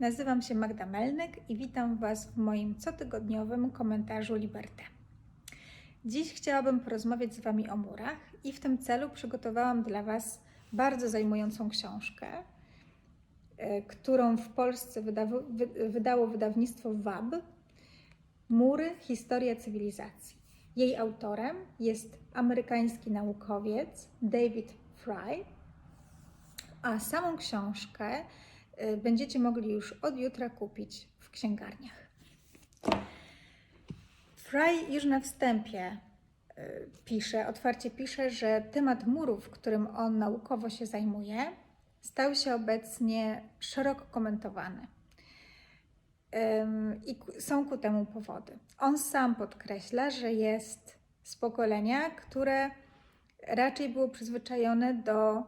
Nazywam się Magda Melnyk i witam Was w moim cotygodniowym komentarzu Liberté. Dziś chciałabym porozmawiać z Wami o murach i w tym celu przygotowałam dla Was bardzo zajmującą książkę, e, którą w Polsce wydawo, wy, wydało wydawnictwo WAB Mury Historia cywilizacji. Jej autorem jest amerykański naukowiec David Fry, a samą książkę będziecie mogli już od jutra kupić w księgarniach. Fry już na wstępie y, pisze, otwarcie pisze, że temat murów, którym on naukowo się zajmuje, stał się obecnie szeroko komentowany. I są ku temu powody. On sam podkreśla, że jest z pokolenia, które raczej było przyzwyczajone do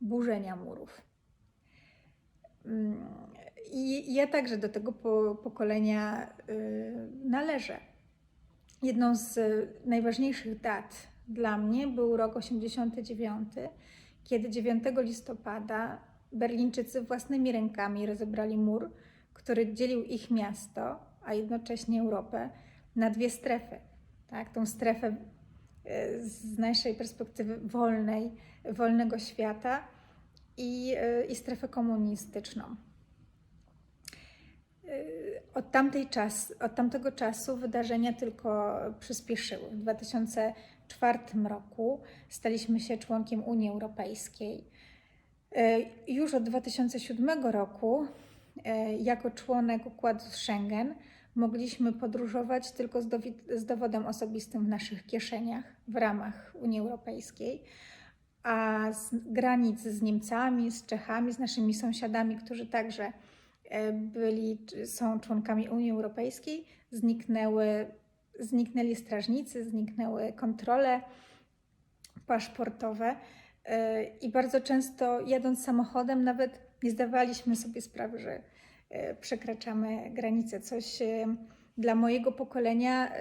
burzenia murów. Mm, I ja także do tego po, pokolenia y, należę. Jedną z najważniejszych dat dla mnie był rok 89, kiedy 9 listopada Berlińczycy własnymi rękami rozebrali mur, który dzielił ich miasto, a jednocześnie Europę, na dwie strefy. Tak? Tą strefę y, z naszej perspektywy wolnej, wolnego świata i, y, i strefę komunistyczną. Y, Od, tamtej czas, od tamtego czasu wydarzenia tylko przyspieszyły. W 2004 roku staliśmy się członkiem Unii Europejskiej. Y, Już od 2007 roku, jako członek układu Schengen, mogliśmy podróżować tylko z, z dowodem osobistym w naszych kieszeniach w ramach Unii Europejskiej a z granic z Niemcami, z Czechami, z naszymi sąsiadami, którzy także e, byli, są członkami Unii Europejskiej, zniknęły, zniknęli strażnicy, zniknęły kontrole paszportowe e, i bardzo często jadąc samochodem nawet nie zdawaliśmy sobie sprawy, że e, przekraczamy granicę. Coś dla mojego pokolenia,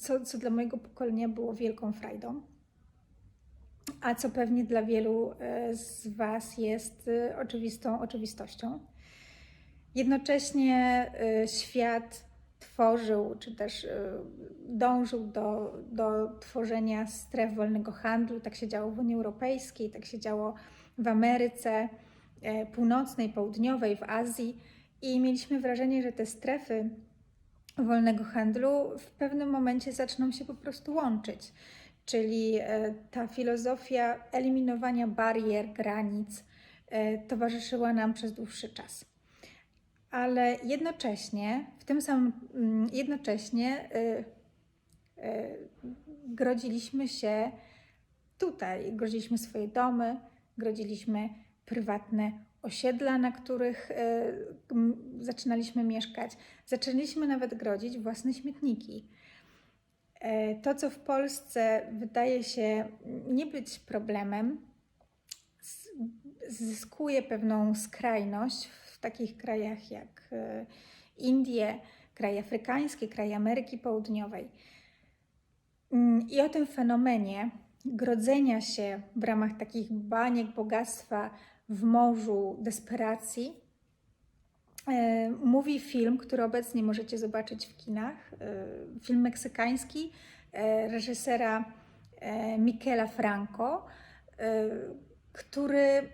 co, co dla mojego pokolenia było wielką frajdą a co pewnie dla wielu e, z Was jest e, oczywistą oczywistością. Jednocześnie e, świat tworzył, czy też dążył do, do tworzenia stref wolnego handlu. Tak się działo w Unii Europejskiej, tak się działo w Ameryce Północnej, Południowej, w Azji i mieliśmy wrażenie, że te strefy wolnego handlu w pewnym momencie zaczną się po prostu łączyć czyli e, ta filozofia eliminowania barier, granic e, towarzyszyła nam przez dłuższy czas. Ale jednocześnie, w tym samym, mm, jednocześnie e, grodziliśmy się tutaj, grodziliśmy swoje domy, grodziliśmy prywatne osiedla, na których zaczynaliśmy mieszkać. Zaczęliśmy nawet grodzić własne śmietniki. E, To, co w Polsce wydaje się nie być problemem, zyskuje pewną skrajność w takich krajach jak e, Indie, kraje afrykańskie, kraje Ameryki Południowej. Mm, I o tym fenomenie grodzenia się w ramach takich baniek bogactwa w morzu desperacji mówi film, który obecnie możecie zobaczyć w kinach. E, Film meksykański e, reżysera e, Miquela Franco, e, który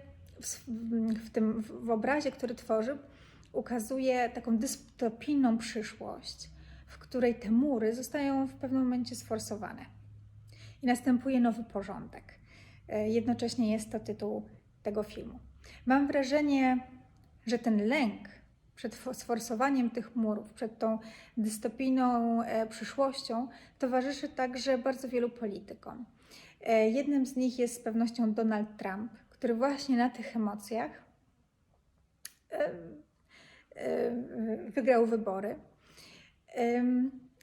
w, tym w obrazie, który tworzy, ukazuje taką dystopijną przyszłość, w której te mury zostają w pewnym momencie sforsowane i następuje nowy porządek. E, Jednocześnie jest to tytuł tego filmu. Mam wrażenie, że ten lęk przed fo- sforsowaniem tych murów, przed tą dystopijną e, przyszłością towarzyszy także bardzo wielu politykom. E, jednym z nich jest z pewnością Donald Trump, który właśnie na tych emocjach e, wygrał wybory,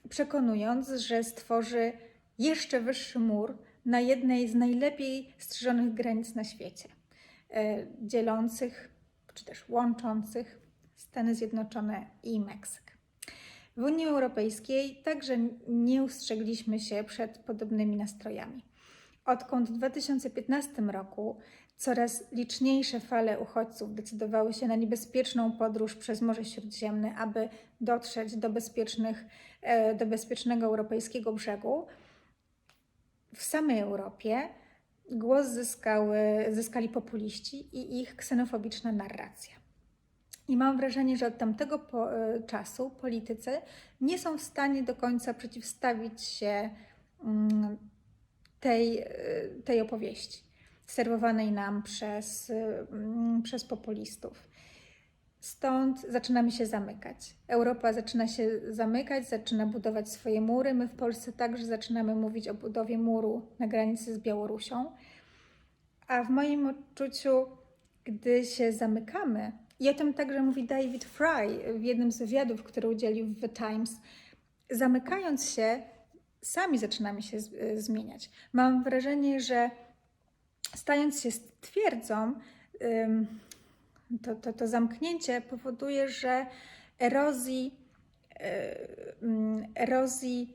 przekonując, że stworzy jeszcze wyższy mur na jednej z najlepiej strzeżonych granic na świecie, dzielących czy też łączących Stany Zjednoczone i Meksyk. W Unii Europejskiej także nie ustrzegliśmy się przed podobnymi nastrojami. odkąd w 2015 roku coraz liczniejsze fale uchodźców decydowały się na niebezpieczną podróż przez Morze Śródziemne, aby dotrzeć do, bezpiecznych, e, do bezpiecznego europejskiego brzegu, w samej Europie głos zyskały, zyskali populiści i ich ksenofobiczna narracja. I mam wrażenie, że od tamtego po, e, czasu politycy nie są w stanie do końca przeciwstawić się mm, tej, e, tej opowieści serwowanej nam przez, mm, przez populistów. Stąd zaczynamy się zamykać. Europa zaczyna się zamykać, zaczyna budować swoje mury. My w Polsce także zaczynamy mówić o budowie muru na granicy z Białorusią. A w moim odczuciu, gdy się zamykamy, i o tym także mówi David Fry w jednym z wywiadów, który udzielił w The Times, zamykając się, sami zaczynamy się y, zmieniać. Mam wrażenie, że stając się twierdzą, to, to, to zamknięcie powoduje, że erozji, y, ym, erozji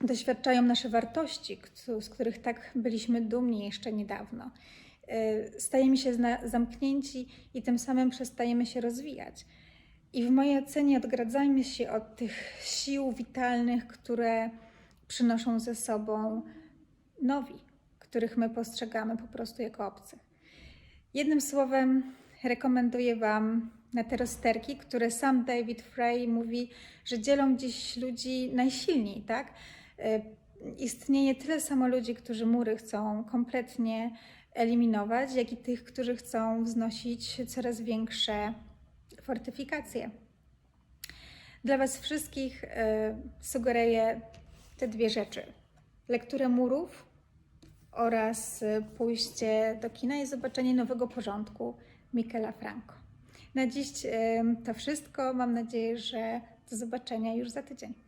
doświadczają nasze wartości, z których tak byliśmy dumni jeszcze niedawno. Y, Stajemy się zamknięci i tym samym przestajemy się rozwijać. I w mojej ocenie odgradzajmy się od tych sił witalnych, które przynoszą ze sobą nowi, których my postrzegamy po prostu jako obcych. Jednym słowem, rekomenduję Wam na te rozterki, które sam David Frey mówi, że dzielą dziś ludzi najsilniej, tak? Istnieje tyle samo ludzi, którzy mury chcą kompletnie eliminować, jak i tych, którzy chcą wznosić coraz większe fortyfikacje. Dla Was wszystkich y, sugeruję te dwie rzeczy: lekturę murów oraz y, pójście do kina i zobaczenie nowego porządku Michaela Franco. Na dziś y, to wszystko. Mam nadzieję, że do zobaczenia już za tydzień.